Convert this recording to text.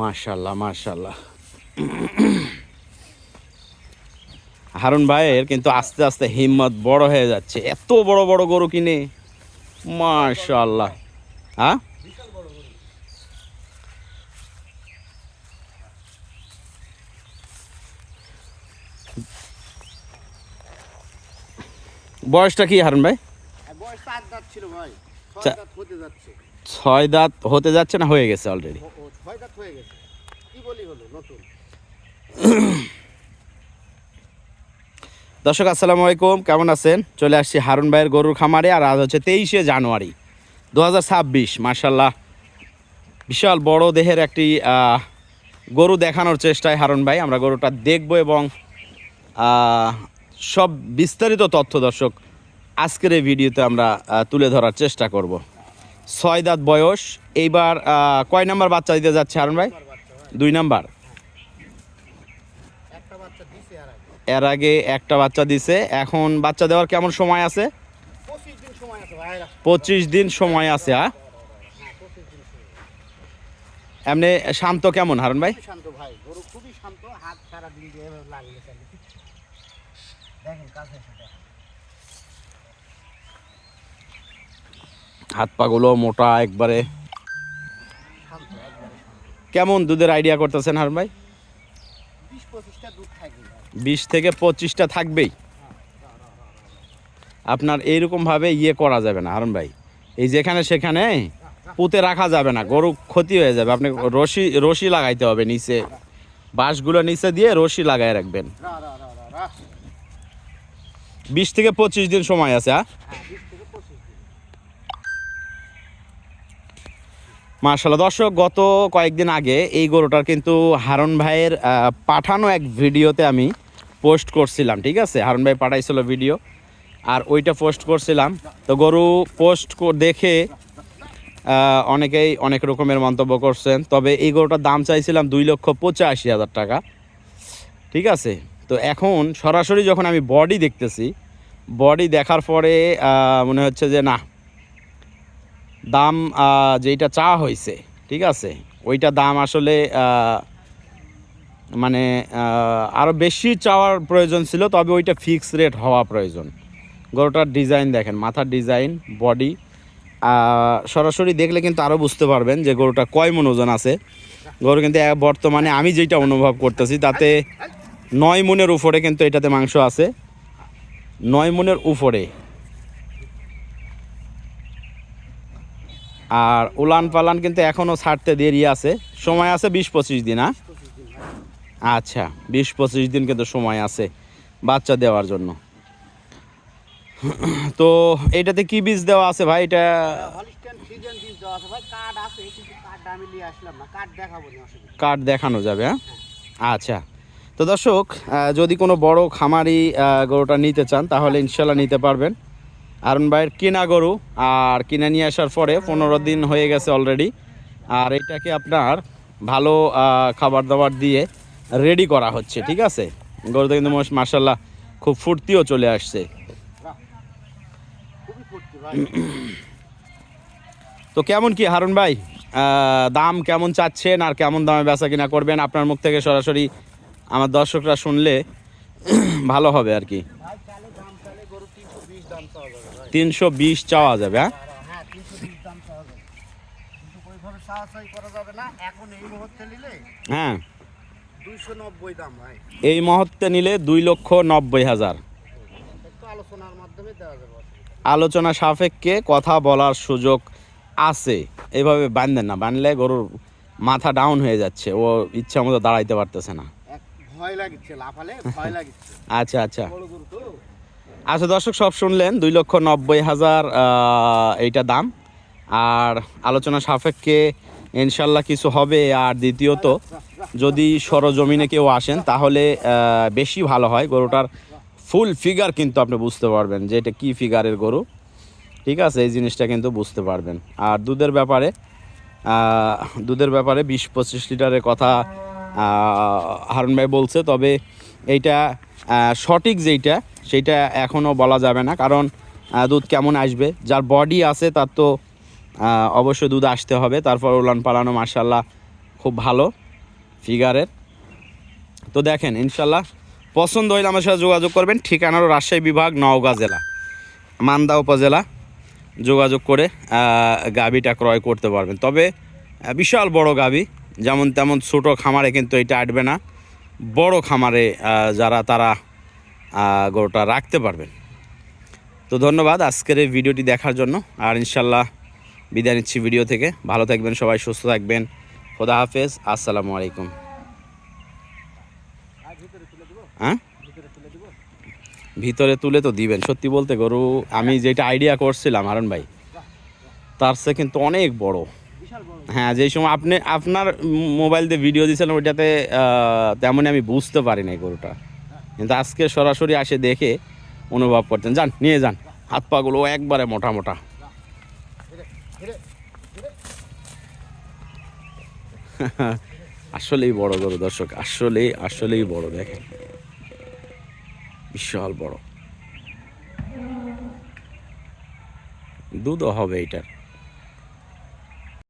মাশাল্লাহ মাশাল্লাহ হারুন ভাইয়ের কিন্তু আস্তে আস্তে হিম্মত বড় হয়ে যাচ্ছে। এত বড় বড় গরু কিনে। মাশাল্লাহ হ্যাঁ? বয়সটা কি হারুন ভাই? বয়স ছিল ভাই। হতে যাচ্ছে। ছয় দাঁত হতে যাচ্ছে না হয়ে গেছে অলরেডি ও- ও ছয় দাঁত হয়ে গেছে। কি বলি হলো নতুন? দর্শক আসসালামু আলাইকুম কেমন আছেন? চলে আসছি হারুন ভাইয়ের গরুর খামারে আর আজ হচ্ছে তেইশে জানুয়ারি দু হাজার ছাব্বিশ মার্শাল্লাহ বিশাল বড় দেহের একটি গরু দেখানোর চেষ্টায় হারুন ভাই আমরা গরুটা দেখব এবং সব বিস্তারিত তথ্য দর্শক আজকের এই ভিডিওতে আমরা তুলে ধরার চেষ্টা করব। ছয় দাঁত বয়স। এইবার কয় নাম্বার বাচ্চা দিতে যাচ্ছে হারুন ভাই? দুই নাম্বার। এর আগে একটা বাচ্চা দিছে। এখন বাচ্চা দেওয়ার কেমন সময় আছে? পঁচিশ দিন সময় আছে হ্যাঁ? এমনি শান্ত কেমন হারুন ভাই? শান্ত ভাই গরু খুবই শান্ত হাত সারা দিন দিয়ে এভাবে লাগলে চালে দেখেন কাছে এসে দেখেন। হাত পাগুলো মোটা একবারে। কেমন দুধের আইডিয়া করতেছেন হারুন ভাই? বিশ থেকে পঁচিশটা থাকবেই। আপনার এইরকমভাবে ইয়ে করা যাবে না হারুন ভাই। এই যেখানে সেখানে পুঁতে রাখা যাবে না, গরু ক্ষতি হয়ে যাবে। আপনি রশি রশি লাগাইতে হবে নিচে। বাঁশগুলো নিচে দিয়ে রশি লাগাই রাখবেন। বিশ থেকে পঁচিশ দিন সময় আছে হ্যাঁ হ্যাঁ বিশ থেকে পঁচিশ দিন মার্শাল্লাহ দর্শক, গত কয়েকদিন আগে এই গরুটার কিন্তু হারুন ভাইয়ের পাঠানো এক ভিডিওতে আমি পোস্ট করছিলাম, ঠিক আছে? হারুন ভাই পাঠাইছিল ভিডিও, আর ওইটা পোস্ট করছিলাম। তো গরু পোস্ট দেখে অনেকেই অনেক রকমের মন্তব্য করছেন। তবে এই গরুটার দাম চাইছিলাম দুই লক্ষ পঁচাশি হাজার টাকা, ঠিক আছে? তো এখন সরাসরি যখন আমি বডি দেখতেছি, বডি দেখার পরে মনে হচ্ছে যে না দাম যেইটা চা হয়েছে ঠিক আছে? ওইটা দাম আসলে মানে আরও বেশি চাওয়ার প্রয়োজন ছিল, তবে ওইটা ফিক্স রেট হওয়া প্রয়োজন। গরুটার ডিজাইন দেখেন, মাথার ডিজাইন বডি সরাসরি দেখলে কিন্তু আরও বুঝতে পারবেন যে গরুটা কয় মন ওজন আছে। গরু কিন্তু বর্তমানে আমি যেটা অনুভব করতেছি, তাতে নয় মনের উপরে কিন্তু এটাতে মাংস আছে। নয় মনের উপরে আর উলান পালান কিন্তু এখনও ছাড়তে দেরি আছে। সময় আছে বিশ পঁচিশ দিন হ্যাঁ আচ্ছা বিশ পঁচিশ দিন কিন্তু সময় আছে বাচ্চা দেওয়ার জন্য। তো এটাতে কি বীজ দেওয়া আছে ভাই? এটা কার্ড দেখানো যাবে হ্যাঁ। আচ্ছা তো দর্শক যদি কোনো বড় খামারি গরুটা নিতে চান তাহলে ইনশাল্লাহ নিতে পারবেন। আরুন ভাইয়ের কিনা গরু আর কিনে নিয়ে আসার পরে পনেরো দিন হয়ে গেছে অলরেডি আর এটাকে আপনার ভালো খাবার দাবার দিয়ে রেডি করা হচ্ছে, ঠিক আছে? গরুটা কিন্তু মার্শাল্লাহ খুব ফুর্তিও চলে আসছে। তো কেমন কি হারুন ভাই? দাম কেমন চাচ্ছেন আর কেমন দামে বেচা কিনা করবেন? আপনার মুখ থেকে সরাসরি আমার দর্শকরা শুনলে ভালো হবে আর কি ভাই চালে দাম চালে গরু তিনশো বিশ চাওয়া যাবে হ্যাঁ? হ্যাঁ এই মুহূর্তে নিলে হ্যাঁ। ভাই। এই মুহূর্তে নিলে দুই লক্ষ নব্বই হাজার। আলোচনা সাপেক্ষে কথা বলার সুযোগ আছে। এভাবে বাঁধেন না বাঁধলে গরুর মাথা ডাউন হয়ে যাচ্ছে ও ইচ্ছা মতো দাঁড়াইতে পারতেছে না। আচ্ছা আচ্ছা। আচ্ছা দর্শক, সব শুনলেন, দুই লক্ষ নব্বই হাজার এইটা দাম। আর আলোচনা সাপেক্ষে ইনশাল্লাহ কিছু হবে আর দ্বিতীয়ত, যদি সরজমিনে কেউ আসেন, তাহলে বেশি ভালো হয়। গরুটার ফুল ফিগার কিন্তু আপনি বুঝতে পারবেন যে এটা কী ফিগারের গরু। ঠিক আছে, এই জিনিসটা কিন্তু বুঝতে পারবেন। আর দুধের ব্যাপারে দুধের ব্যাপারে বিশ পঁচিশ লিটারের কথা হারুন ভাই বলছে, তবে এইটা সঠিক যেইটা সেইটা এখনও বলা যাবে না। কারণ দুধ কেমন আসবে? যার বডি আছে তার তো আহ, অবশ্যই দুধ আসতে হবে। তারপর উলান পালানো মার্শাল্লাহ খুব ভালো ফিগারের তো দেখেন ইনশাল্লাহ পছন্দ হইলে আমার সাথে যোগাযোগ করবেন। ঠিকানা হলো রাজশাহী বিভাগ নওগাঁ জেলা। মান্দা উপজেলা। যোগাযোগ করে গাভীটা ক্রয় করতে পারবেন। তবে বিশাল বড় গাভী। যেমন তেমন ছোটো খামারে কিন্তু এটা আটবে না। বড় খামারে যারা তারা গরুটা রাখতে পারবেন। তো ধন্যবাদ আজকের এই ভিডিওটি দেখার জন্য। আর ইনশাল্লাহ বিদায় নিচ্ছি ভিডিও থেকে। ভালো থাকবেন সবাই, সুস্থ থাকবেন। খোদা হাফেজ। আসসালামু আলাইকুম। হ্যাঁ? ভিতরে তুলে তো দিবেন। সত্যি বলতে গরু, আমি যেটা আইডিয়া করছিলাম হারণ ভাই, তার সে কিন্তু অনেক বড়। হ্যাঁ যেই সময় আপনি, আপনার মোবাইল দিয়ে ভিডিও দিয়েছিলাম, ওইটাতে তেমনই আমি বুঝতে পারি নাই গরুটা। কিন্তু আজকে সরাসরি আসে দেখে অনুভব করতেন। যান, নিয়ে যান। হাত পাগুলো একবারে মোটা মোটা। আসলেই বড় গরু দর্শক, আসলেই আসলেই বড়, দেখেন। বিশাল বড়। দুধও হবে এটার।